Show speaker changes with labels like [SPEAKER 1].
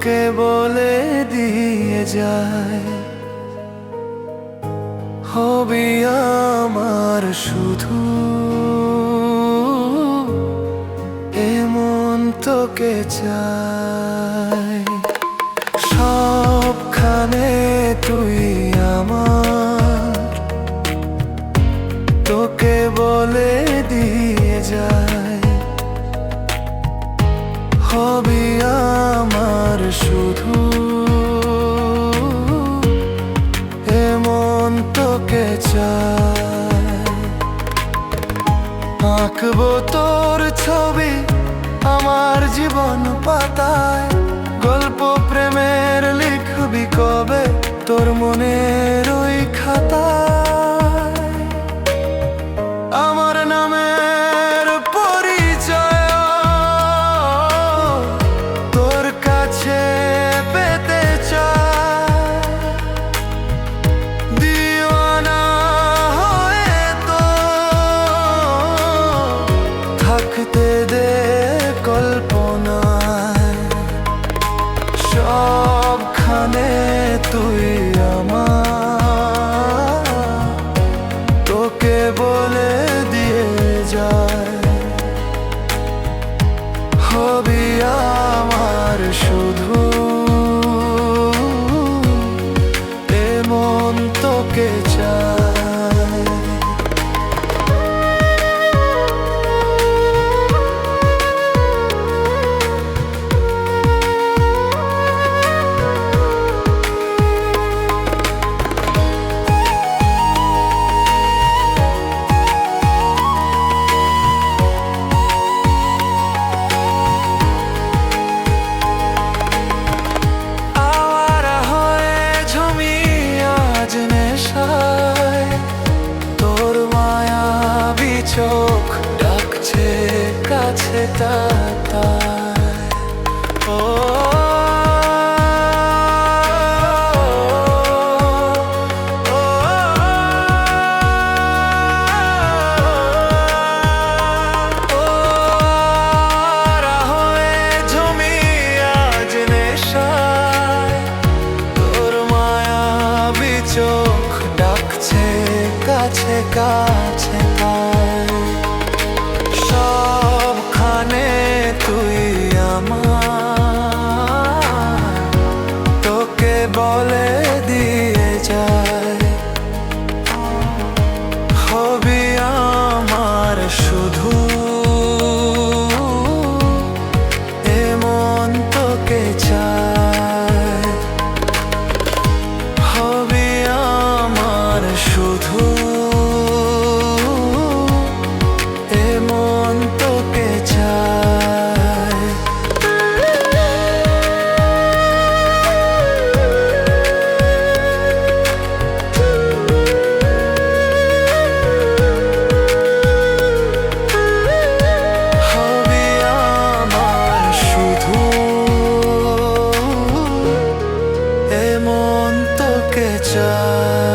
[SPEAKER 1] তোকে বলে দিয়ে যায়। হবি আমার শুধু এমন তোকে চায় আঁকবো তোর ছবি আমার জীবন পাতায়। গল্প প্রেমের লিখবি কবে? তোর মনের ওই খাতায়। হবি আমার শুধু। এমন তোকে চাই the বলে show.